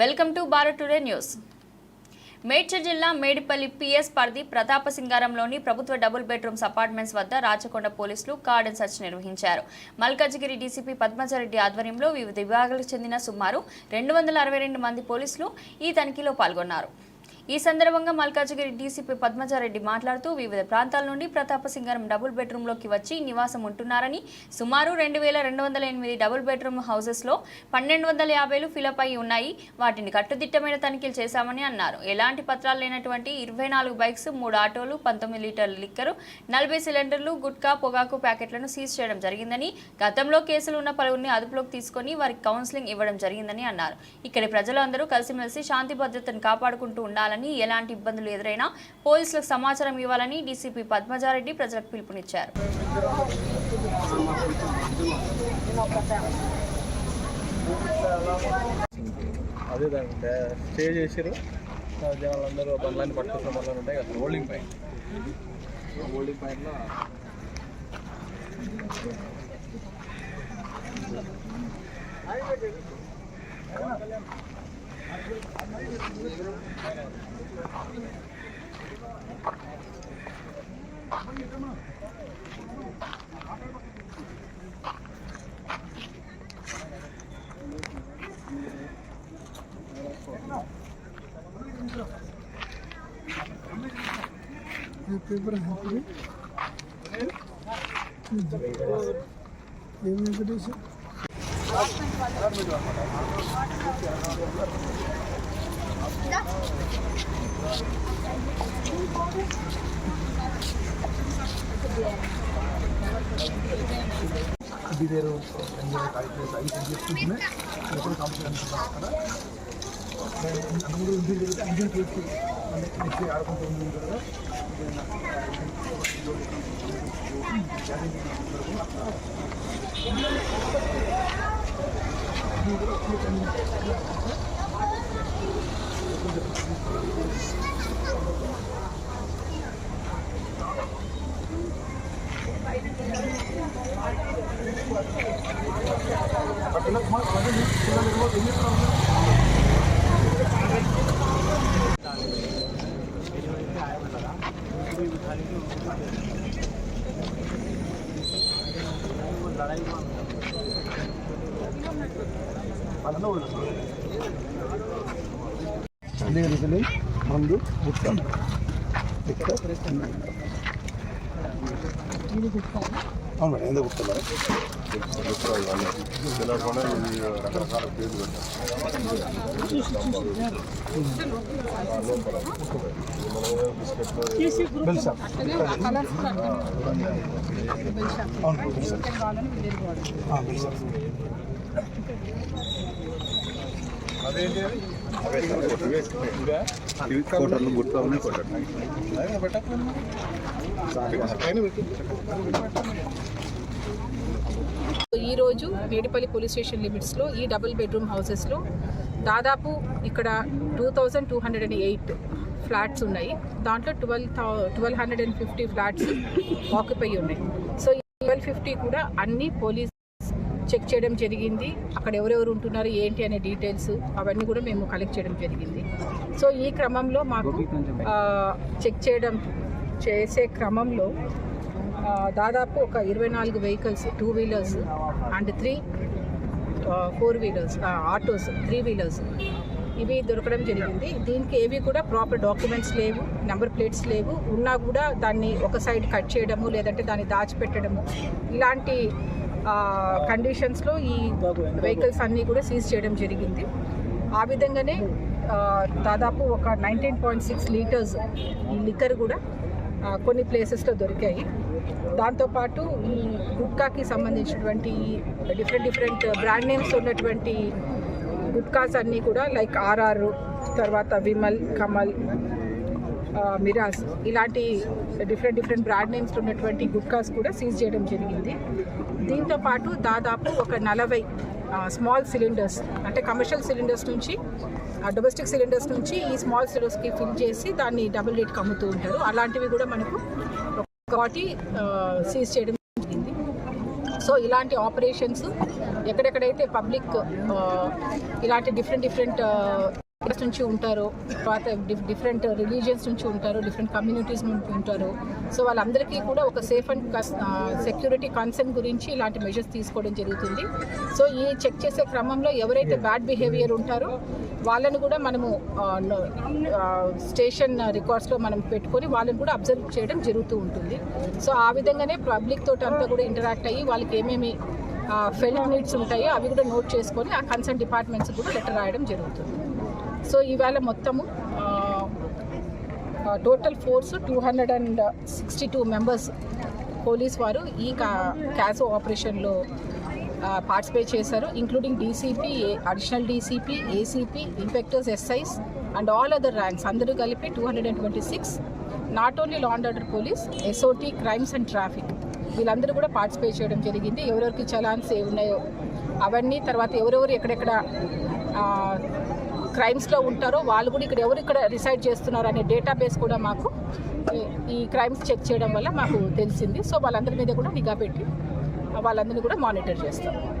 Welcome to Bharat today news. Medchal జిల్లా Medipalli PS పరిధి ప్రతాపసింగారంలోని ప్రభుత్వ డబుల్ బెడ్రూమ్స్ అపార్ట్మెంట్స్ వద్ద రాచకొండ పోలీసులు కార్డన్ సర్చ్ నిర్వహించారు. మల్కాజిగిరి డీసీపీ పద్మచారెడ్డి ఆధ్వర్యంలో వివిధ విభాగాలకు చెందిన సుమారు రెండు వందల అరవై రెండు మంది పోలీసులు ఈ తనిఖీలో పాల్గొన్నారు. ఈ సందర్భంగా మల్కాజిగిరి డీసీపీ పద్మజారెడ్డి మాట్లాడుతూ వివిధ ప్రాంతాల నుండి ప్రతాప సింగారం డబుల్ బెడ్రూమ్లోకి వచ్చి నివాసం ఉంటున్నారని సుమారు రెండు వేల రెండు వందల ఎనిమిది డబుల్ బెడ్రూమ్ హౌసెస్లో పన్నెండు వందల యాభైలు ఫిలప్ అయి ఉన్నాయి. వాటిని కట్టుదిట్టమైన తనిఖీలు చేశామని అన్నారు. ఎలాంటి పత్రాలు లేనటువంటి ఇరవై నాలుగు బైక్స్ మూడు ఆటోలు పంతొమ్మిది లీటర్ల లిక్కరు నలభై సిలిండర్లు గుట్కా పొగాకు ప్యాకెట్లను సీజ్ చేయడం జరిగిందని గతంలో కేసులు ఉన్న పలువురిని అదుపులోకి తీసుకొని వారికి కౌన్సిలింగ్ ఇవ్వడం జరిగిందని అన్నారు. ఇక్కడి ప్రజలందరూ కలిసిమెలిసి శాంతి భద్రతను కాపాడుకుంటూ ఉండాలని ఎలాంటి ఇబ్బందులు ఎదురైనా పోలీసులకు సమాచారం ఇవ్వాలని డీసీపీ పద్మజారెడ్డి ప్రజలకు పిలుపునిచ్చారు. అదే దానికి స్టే చేసారు జనాలందరూ బండ్లన్నీ పట్టుకున్న బండ్లు ఉంటాయి అసలు హోల్డింగ్ పాయింట్. హోల్డింగ్ పాయింట్లో ఏం వెంకటేష్ ಪೇಪರ್ ಹಾಕಿರಿ ಏನು ವೆಂಕಟೇಶ್ Thank you. అందులో ఇంటికి వెళ్తే ఇండియన్ చేసి నెక్స్ట్ ఆడుకుంటుంది కదా అదే రిజల్ట్ మందు గుట్ట ఇక్కడ అవును మేడం ఎందుకు గుర్తున్నారు రకరకాల పేర్లు అవును అదేంటి కోటర్లు గుర్తు ఉన్నాయి కోటర్లు ఈరోజు మేడిపల్లి పోలీస్ స్టేషన్ లిమిట్స్లో ఈ డబుల్ బెడ్రూమ్ హౌసెస్లో దాదాపు ఇక్కడ two thousand two hundred and eight flats ఉన్నాయి. దాంట్లో twelve thou twelve hundred and fifty flats occupy ఉన్నాయి. సో ఈ ట్వెల్వ్ ఫిఫ్టీ కూడా అన్ని పోలీస్ చెక్ చేయడం జరిగింది. అక్కడ ఎవరెవరు ఉంటున్నారు ఏంటి అనే డీటెయిల్స్ అవన్నీ కూడా మేము కలెక్ట్ చేయడం జరిగింది. సో ఈ క్రమంలో మాకు చెక్ చేయడం చేసే క్రమంలో దాదాపు ఒక ఇరవై నాలుగు vehicles two wheelers and three four wheelers autos three wheelers ఇవి దొరకడం జరిగింది. దీనికి ఏవి కూడా ప్రాపర్ డాక్యుమెంట్స్ లేవు నెంబర్ ప్లేట్స్ లేవు. ఉన్నా కూడా దాన్ని ఒక సైడ్ కట్ చేయడము లేదంటే దాన్ని దాచిపెట్టడము ఇలాంటి కండిషన్స్లో ఈ వెహికల్స్ అన్నీ కూడా సీజ్ చేయడం జరిగింది. ఆ విధంగానే దాదాపు ఒక nineteen point six litres liquor కూడా కొన్ని ప్లేసెస్లో దొరికాయి. దాంతోపాటు ఈ గుట్కాకి సంబంధించినటువంటి డిఫరెంట్ డిఫరెంట్ బ్రాండ్ నేమ్స్ ఉన్నటువంటి గుట్కాస్ అన్నీ కూడా లైక్ ఆర్ఆర్ తర్వాత విమల్ కమల్ మిరాజ్ మిరాస్ ఇలాంటి డిఫరెంట్ డిఫరెంట్ బ్రాండ్ నేమ్స్ ఉన్నటువంటి గుట్కాస్ కూడా సీజ్ చేయడం జరిగింది. దీంతో పాటు దాదాపు ఒక నలభై స్మాల్ సిలిండర్స్ అంటే కమర్షియల్ సిలిండర్స్ నుంచి డొమెస్టిక్ సిలిండర్స్ నుంచి ఈ స్మాల్ సిలిండర్స్కి ఫిల్ చేసి దాన్ని డబుల్ రేట్కి అమ్ముతూ ఉంటారు. అలాంటివి కూడా మనకు ఒకటి సీజ్ చేయడం జరిగింది. సో ఇలాంటి ఆపరేషన్స్ ఎక్కడెక్కడైతే పబ్లిక్ ఇలాంటి డిఫరెంట్ డిఫరెంట్ నుంచి ఉంటారు తర్వాత డిఫరెంట్ రిలీజియన్స్ నుంచి ఉంటారు డిఫరెంట్ కమ్యూనిటీస్ నుంచి ఉంటారు. సో వాళ్ళందరికీ కూడా ఒక సేఫ్ అండ్ సెక్యూరిటీ కన్సర్న్ గురించి ఇలాంటి మెజర్స్ తీసుకోవడం జరుగుతుంది. సో ఈ చెక్ చేసే క్రమంలో ఎవరైతే బ్యాడ్ బిహేవియర్ ఉంటారో వాళ్ళని కూడా మనము స్టేషన్ రికార్డ్స్లో మనం పెట్టుకొని వాళ్ళని కూడా అబ్జర్వ్ చేయడం జరుగుతూ ఉంటుంది. సో ఆ విధంగానే పబ్లిక్ తోటి అంతా కూడా ఇంటరాక్ట్ అయ్యి వాళ్ళకి ఏమేమి ఫెల్ నీడ్స్ ఉంటాయో అవి కూడా నోట్ చేసుకొని ఆ కన్సర్న్ డిపార్ట్మెంట్స్ కూడా లెటర్ రాయడం జరుగుతుంది. సో ఇవాళ మొత్తము total force two hundred and sixty two members police వారు ఈ కా క్యాసో ఆపరేషన్లో పార్టిసిపేట్ చేశారు including DCP additional DCP ACP inspectors SIs and all other ranks అందరూ కలిపి two hundred and twenty six not only law and order police SOT crimes and traffic వీళ్ళందరూ కూడా పార్టిసిపేట్ చేయడం జరిగింది. ఎవరెవరికి చలాన్స్ ఏ ఉన్నాయో అవన్నీ తర్వాత ఎవరెవరు ఎక్కడెక్కడ క్రైమ్స్లో ఉంటారో వాళ్ళు కూడా ఇక్కడ ఎవరు ఇక్కడ రిసైడ్ చేస్తున్నారు అనే డేటాబేస్ కూడా మాకు ఈ- క్రైమ్స్ చెక్ చేయడం వల్ల మాకు తెలిసింది. సో వాళ్ళందరి మీద కూడా నిఘా పెట్టి వాళ్ళందరినీ కూడా మానిటర్ చేస్తాం.